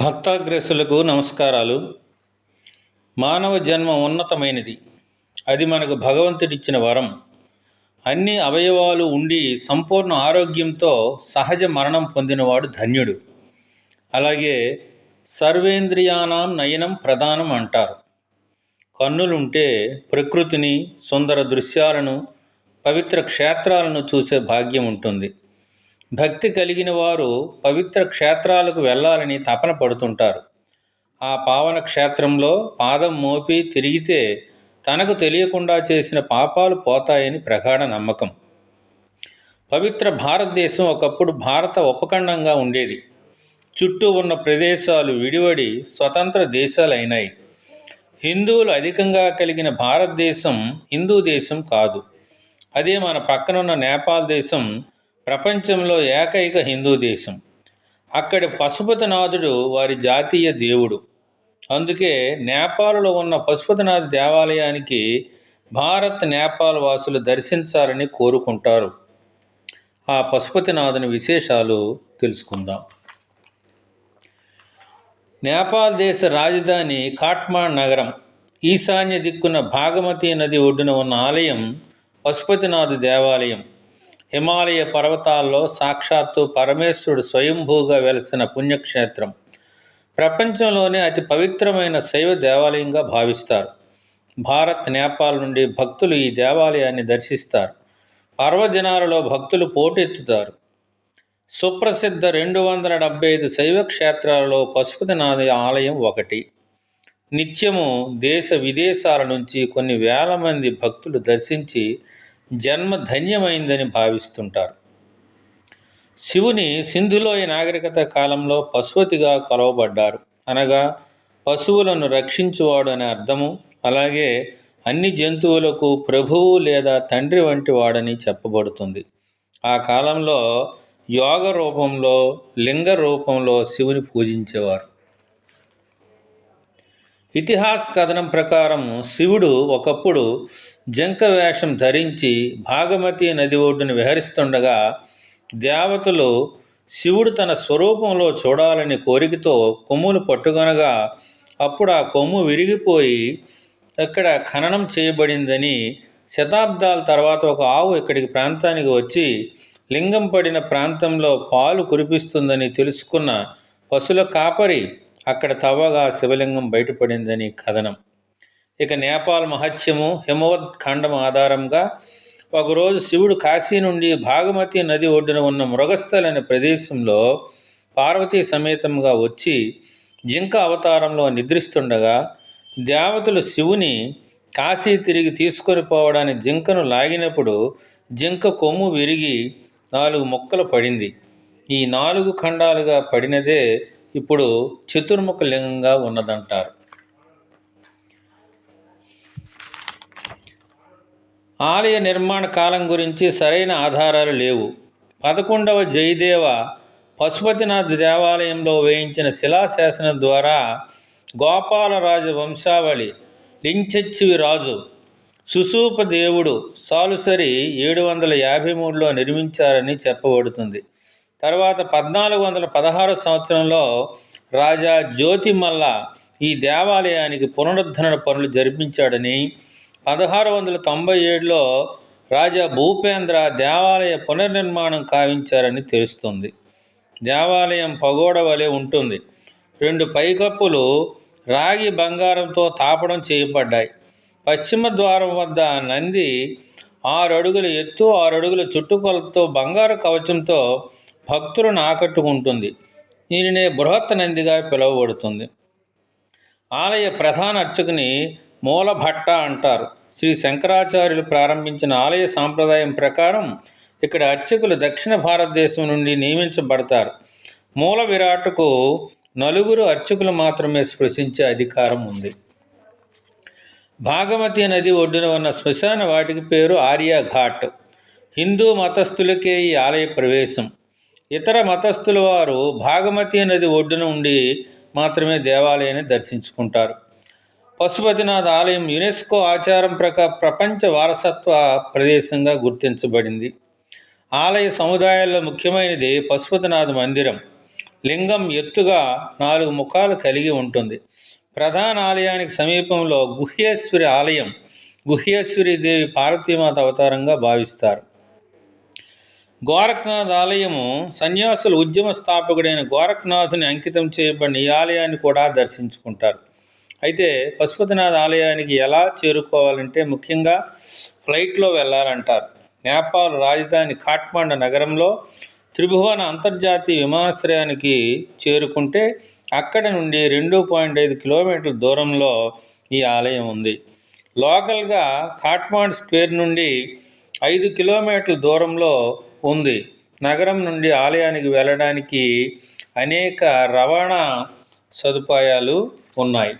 భక్తాగ్రసులకు నమస్కారాలు. మానవ జన్మ ఉన్నతమైనది. అది మనకు భగవంతుడిచ్చిన వరం. అన్ని అవయవాలు ఉండి సంపూర్ణ ఆరోగ్యంతో సహజ మరణం పొందినవాడు ధన్యుడు. అలాగే సర్వేంద్రియానాం నయనం ప్రధానం అంటారు. కన్నులుంటే ప్రకృతిని సుందర దృశ్యాలను పవిత్ర క్షేత్రాలను చూసే భాగ్యం ఉంటుంది. భక్తి కలిగిన వారు పవిత్ర క్షేత్రాలకు వెళ్ళాలని తపన పడుతుంటారు. ఆ పావన క్షేత్రంలో పాదం మోపి తిరిగితే తనకు తెలియకుండా చేసిన పాపాలు పోతాయని ప్రగాఢ నమ్మకం. పవిత్ర భారతదేశం ఒకప్పుడు భారత ఉపఖండంగా ఉండేది. చుట్టూ ఉన్న ప్రదేశాలు విడివడి స్వతంత్ర దేశాలైనాయి. హిందువులు అధికంగా కలిగిన భారతదేశం హిందూ దేశం కాదు. అదే మన పక్కనున్న నేపాల్ దేశం ప్రపంచంలో ఏకైక హిందూ దేశం. అక్కడి పశుపతినాథుడు వారి జాతీయ దేవుడు. అందుకే నేపాల్లో ఉన్న పశుపతినాథ్ దేవాలయానికి భారత్ నేపాల్ వాసులు దర్శించాలని కోరుకుంటారు. ఆ పశుపతినాథుని విశేషాలు తెలుసుకుందాం. నేపాల్ దేశ రాజధాని కాట్మాండ్ నగరం ఈశాన్య దిక్కున భాగమతి నది ఒడ్డున ఉన్న ఆలయం పశుపతినాథ్ దేవాలయం. హిమాలయ పర్వతాల్లో సాక్షాత్తు పరమేశ్వరుడు స్వయంభూగా వెలసిన పుణ్యక్షేత్రం. ప్రపంచంలోనే అతి పవిత్రమైన శైవ దేవాలయంగా భావిస్తారు. భారత్ నేపాల్ నుండి భక్తులు ఈ దేవాలయాన్ని దర్శిస్తారు. పర్వదినాలలో భక్తులు పోటెత్తుతారు. సుప్రసిద్ధ రెండు వందల డెబ్బై ఐదు శైవ క్షేత్రాలలో పశుపతినాథ ఆలయం ఒకటి. నిత్యము దేశ విదేశాల నుంచి కొన్ని వేల మంది భక్తులు దర్శించి జన్మ ధన్యమైందని భావిస్తుంటారు. శివుని సింధులోయ నాగరికత కాలంలో పశువతిగా కొలవబడ్డారు. అనగా పశువులను రక్షించువాడు అనే అర్థము అలాగే అన్ని జంతువులకు ప్రభువు లేదా తండ్రి వంటి వాడని చెప్పబడుతుంది. ఆ కాలంలో యోగ రూపంలో లింగ రూపంలో శివుని పూజించేవారు. ఇతిహాస కథనం ప్రకారం శివుడు ఒకప్పుడు జంక వేషం ధరించి భాగమతి నది ఒడ్డున విహరిస్తుండగా దేవతలు శివుడు తన స్వరూపంలో చూడాలని కోరికతో కొమ్ములు పట్టుకొనగా అప్పుడు ఆ కొమ్ము విరిగిపోయి అక్కడ ఖననం చేయబడిందని శతాబ్దాల తర్వాత ఒక ఆవు ఇక్కడికి ప్రాంతానికి వచ్చి లింగం పడిన ప్రాంతంలో పాలు కురిపిస్తుందని తెలుసుకున్న పశుల కాపరి అక్కడ తవ్వగా శివలింగం బయటపడిందని కథనం. ఇక నేపాల్ మహత్యము హిమవత్ ఖండం ఆధారంగా ఒకరోజు శివుడు కాశీ నుండి భాగమతి నది ఒడ్డున ఉన్న మృగస్థల్ అనే ప్రదేశంలో పార్వతీ సమేతంగా వచ్చి జింక అవతారంలో నిద్రిస్తుండగా దేవతలు శివుని కాశీ తిరిగి తీసుకొని పోవడానికి జింకను లాగినప్పుడు జింక కొమ్ము విరిగి నాలుగు మొక్కలు పడింది. ఈ నాలుగు ఖండాలుగా పడినదే ఇప్పుడు చతుర్ముఖ లింగంగా ఉన్నదంటారు. ఆలయ నిర్మాణ కాలం గురించి సరైన ఆధారాలు లేవు. పదకొండవ జయదేవ పశుపతినాథ్ దేవాలయంలో వేయించిన శిలాశాసనం ద్వారా గోపాలరాజు వంశావళి లించెచ్చివి రాజు సుసూప దేవుడు సాలుసరి ఏడు వందల యాభై మూడులో నిర్మించారని చెప్పబడుతుంది. తర్వాత పద్నాలుగు వందల పదహారు సంవత్సరంలో రాజా జ్యోతిమల్ల ఈ దేవాలయానికి పునరుద్ధరణ పనులు జరిపించాడని పదహారు వందల తొంభై ఏడులో రాజా భూపేంద్ర దేవాలయ పునర్నిర్మాణం కావించారని తెలుస్తుంది. దేవాలయం పగోడ వలె ఉంటుంది. రెండు పైకప్పులు రాగి బంగారంతో తాపడం చేయబడ్డాయి. పశ్చిమ ద్వారం వద్ద నంది ఆరు అడుగుల ఎత్తు ఆరు అడుగుల చుట్టుకొలతో బంగారు కవచంతో భక్తులను ఆకట్టుకుంటుంది. దీనినే బృహత్ నందిగా పిలువబడుతుంది. ఆలయ ప్రధాన అర్చకుని మూలభట్ట అంటారు. శ్రీ శంకరాచార్యులు ప్రారంభించిన ఆలయ సాంప్రదాయం ప్రకారం ఇక్కడ అర్చకులు దక్షిణ భారతదేశం నుండి నియమించబడతారు. మూల విరాట్కు నలుగురు అర్చకులు మాత్రమే స్పృశించే అధికారం ఉంది. భాగమతి నది ఒడ్డున ఉన్న శ్మశాన వాటికి పేరు ఆర్యఘాట్. హిందూ మతస్థులకే ఈ ఆలయ ప్రవేశం. ఇతర మతస్థుల వారు భాగమతి నది ఒడ్డున ఉండి మాత్రమే దేవాలయాన్ని దర్శించుకుంటారు. పశుపతినాథ్ ఆలయం యునెస్కో ఆచారం ప్రకారం ప్రపంచ వారసత్వ ప్రదేశంగా గుర్తించబడింది. ఆలయ సముదాయాల్లో ముఖ్యమైనది పశుపతినాథ్ మందిరం. లింగం ఎత్తుగా నాలుగు ముఖాలు కలిగి ఉంటుంది. ప్రధాన ఆలయానికి సమీపంలో గుహ్యేశ్వరి ఆలయం గుహ్యేశ్వరి దేవి పార్వతీమాత అవతారంగా భావిస్తారు. గోరఖ్నాథ్ ఆలయము సన్యాసుల ఉద్యమ స్థాపకుడైన గోరఖ్నాథుని అంకితం చేయబడిన ఈ ఆలయాన్ని కూడా దర్శించుకుంటారు. అయితే పశుపతినాథ్ ఆలయానికి ఎలా చేరుకోవాలంటే ముఖ్యంగా ఫ్లైట్లో వెళ్ళాలంటారు. నేపాల్ రాజధాని కాఠ్మండు నగరంలో త్రిభువన అంతర్జాతీయ విమానాశ్రయానికి చేరుకుంటే అక్కడ నుండి రెండు పాయింట్ ఐదు కిలోమీటర్ల దూరంలో ఈ ఆలయం ఉంది. లోకల్గా కాట్మాండ్ స్క్వేర్ నుండి ఐదు కిలోమీటర్ల దూరంలో ఉంది. నగరం నుండి ఆలయానికి వెళ్ళడానికి అనేక రవాణా సదుపాయాలు ఉన్నాయి.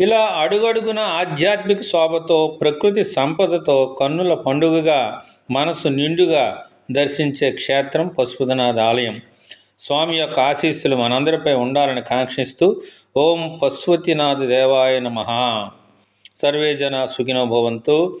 ఇలా అడుగడుగున ఆధ్యాత్మిక శోభతో ప్రకృతి సంపదతో కన్నుల పండుగగా మనసు నిండుగా దర్శించే క్షేత్రం పశుపతినాథ ఆలయం. స్వామి యొక్క ఆశీస్సులు మనందరిపై ఉండాలని కాంక్షిస్తూ ఓం పశుపతినాథ దేవాయ నమ. సర్వే జన సుఖినో భవంతు.